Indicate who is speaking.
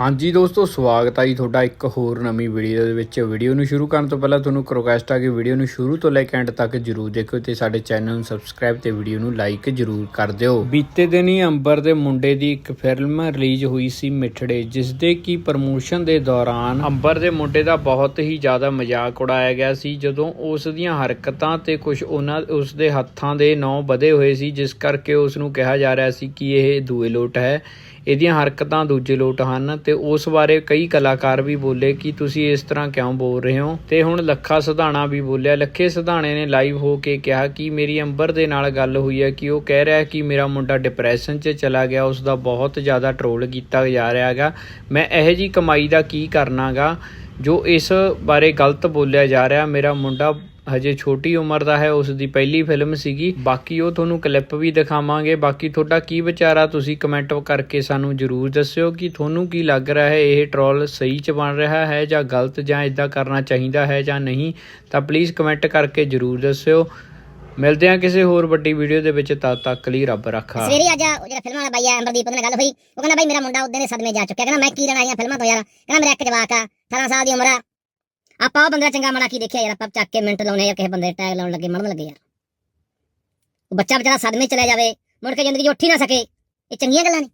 Speaker 1: ਹਾਂਜੀ ਦੋਸਤੋ, ਸਵਾਗਤ ਹੈ ਜੀ ਤੁਹਾਡਾ ਇੱਕ ਹੋਰ ਨਵੀਂ ਵੀਡੀਓ ਦੇ ਵਿੱਚ। ਵੀਡੀਓ ਨੂੰ ਸ਼ੁਰੂ ਕਰਨ ਤੋਂ ਪਹਿਲਾਂ ਤੁਹਾਨੂੰ ਇੱਕ ਰਿਕੁਐਸਟ ਆ ਕਿ ਵੀਡੀਓ ਨੂੰ ਸ਼ੁਰੂ ਤੋਂ ਲੈ ਕੇ ਐਂਡ ਤੱਕ ਜਰੂਰ ਦੇਖਿਓ ਤੇ ਸਾਡੇ ਚੈਨਲ ਨੂੰ ਸਬਸਕ੍ਰਾਈਬ ਤੇ ਵੀਡੀਓ ਨੂੰ ਲਾਈਕ ਜਰੂਰ ਕਰ ਦਿਓ। ਬੀਤੇ ਦਿਨ ਹੀ ਅੰਬਰ ਦੇ ਮੁੰਡੇ ਦੀ ਇੱਕ ਫਿਲਮ ਰਿਲੀਜ਼ ਹੋਈ ਸੀ ਮਿੱਠੜੇ ਜਿਸ ਦੇ ਕੀ ਪ੍ਰਮੋਸ਼ਨ ਦੇ ਦੌਰਾਨ ਅੰਬਰ ਦੇ ਮੁੰਡੇ ਦਾ ਬਹੁਤ ਹੀ ਜ਼ਿਆਦਾ ਮਜ਼ਾਕ ਉਡਾਇਆ ਗਿਆ ਸੀ, ਜਦੋਂ ਉਸ ਦੀਆਂ ਹਰਕਤਾਂ ਤੇ ਕੁਝ ਉਹਨਾਂ, ਉਸ ਦੇ ਹੱਥਾਂ ਦੇ ਨੌ ਵਧੇ ਹੋਏ ਸੀ, ਜਿਸ ਕਰਕੇ ਉਸ ਨੂੰ ਕਿਹਾ ਜਾ ਰਿਹਾ ਸੀ ਕਿ ਇਹ ਦੂਏ ਲੋਟ ਹੈ। ਇਹਦੀਆਂ ਹਰਕਤਾਂ ਦੂਜੇ ਲੋਟ ਹਨ ਤੇ ਉਸ ਬਾਰੇ ਕਈ ਕਲਾਕਾਰ ਵੀ ਬੋਲੇ ਕਿ ਤੁਸੀਂ ਇਸ ਤਰ੍ਹਾਂ ਕਿਉਂ ਬੋਲ ਰਹੇ ਹੋ? ਤੇ ਹੁਣ ਲੱਖਾ ਸਿਧਾਣਾ ਵੀ ਬੋਲਿਆ, ਲੱਖੇ ਸਿਧਾਣੇ ਨੇ ਲਾਈਵ ਹੋ ਕੇ ਕਿਹਾ ਕਿ ਮੇਰੀ ਅੰਬਰ ਦੇ ਨਾਲ ਗੱਲ ਹੋਈ ਹੈ ਕਿ ਉਹ ਕਹਿ ਰਿਹਾ ਕਿ ਮੇਰਾ ਮੁੰਡਾ ਡਿਪਰੈਸ਼ਨ 'ਚ ਚਲਾ ਗਿਆ ਉਸ ਦਾ ਬਹੁਤ ਜ਼ਿਆਦਾ ਟ੍ਰੋਲ ਕੀਤਾ ਜਾ ਰਿਹਾ ਹੈਗਾ। ਮੈਂ ਇਹੋ ਜੀ ਕਮਾਈ ਦਾ ਕੀ ਕਰਨਾਗਾ? ਜੋ ਇਸ ਬਾਰੇ ਗਲਤ ਬੋਲਿਆ ਜਾ ਰਿਹਾ, ਮੇਰਾ ਮੁੰਡਾ ਹਜੇ ਛੋਟੀ ਉਮਰ ਦਾ ਹੈ, ਉਸ ਦੀ ਪਹਿਲੀ ਫਿਲਮ ਸੀਗੀ। ਬਾਕੀ ਉਹ ਤੁਹਾਨੂੰ ਕਲਿੱਪ ਵੀ ਦਿਖਾਵਾਂਗੇ। ਬਾਕੀ ਤੁਹਾਡਾ ਕੀ ਵਿਚਾਰਾ ਤੁਸੀਂ ਕਮੈਂਟ ਕਰਕੇ ਸਾਨੂੰ ਜਰੂਰ ਦੱਸਿਓ ਕਿ ਤੁਹਾਨੂੰ ਕੀ ਲੱਗ ਰਿਹਾ ਹੈ, ਇਹ ਟ੍ਰੋਲ ਸਹੀ ਚ ਬਣ ਰਿਹਾ ਹੈ ਜਾਂ ਗਲਤ ਜਾਂ ਇਦਾਂ ਕਰਨਾ ਚਾਹੀਦਾ ਹੈ ਜਾਂ ਨਹੀਂ, ਤਾਂ ਪਲੀਜ਼ ਕਮੈਂਟ ਕਰਕੇ ਜਰੂਰ ਦੱਸਿਓ। ਮਿਲਦੇ ਆ ਕਿਸੇ ਹੋਰ ਵੱਡੀ ਵੀਡੀਓ ਦੇ ਵਿੱਚ, ਤਦ ਤੱਕ ਲਈ ਰੱਬ ਰੱਖਾ।
Speaker 2: ਸਵੇਰੇ ਅੱਜ ਉਹ ਜਿਹੜਾ ਫਿਲਮਾਂ ਵਾਲਾ ਬਾਈ ਆ ਅਮਰਦੀਪ ਉਹਦੇ ਨਾਲ ਗੱਲ ਹੋਈ। ਉਹ ਕਹਿੰਦਾ, ਬਾਈ, ਮੇਰਾ ਮੁੰਡਾ ਉਦੋਂ ਦੇ ਸਦਮੇ ਜਾ ਚੁੱਕਿਆ। ਕਹਿੰਦਾ, ਮੈਂ ਕੀ ਲੈਣਾ ਆਈਆਂ ਫਿਲਮਾਂ ਤੋਂ ਯਾਰ? ਕਹਿੰਦਾ, ਮੇਰਾ ਇੱਕ ਜਵਾਕ ਆ 18 ਸਾਲ ਦੀ ਉਮਰ ਆ। ਆਪਾਂ ਉਹ ਬੰਦਾ ਚੰਗਾ ਮਾੜਾ ਕੀ ਦੇਖਿਆ ਯਾਰ, ਆਪਾਂ ਚੱਕ ਕੇ ਮਿੰਟ ਲਾਉਣੇ ਯਾਰ ਕਿਸੇ ਬੰਦੇ ਟੈਗ ਲਾਉਣ ਲੱਗੇ ਮਰਨ ਲੱਗੇ ਯਾਰ। ਉਹ ਬੱਚਾ ਵਿਚਾਰਾ ਸਦਮੇ 'ਚ ਚਲੇ ਜਾਵੇ, ਮੁੜ ਕੇ ਜ਼ਿੰਦਗੀ 'ਚ ਉੱਠ ਹੀ ਨਾ ਸਕੇ। ਇਹ ਚੰਗੀਆਂ ਗੱਲਾਂ ਨੇ।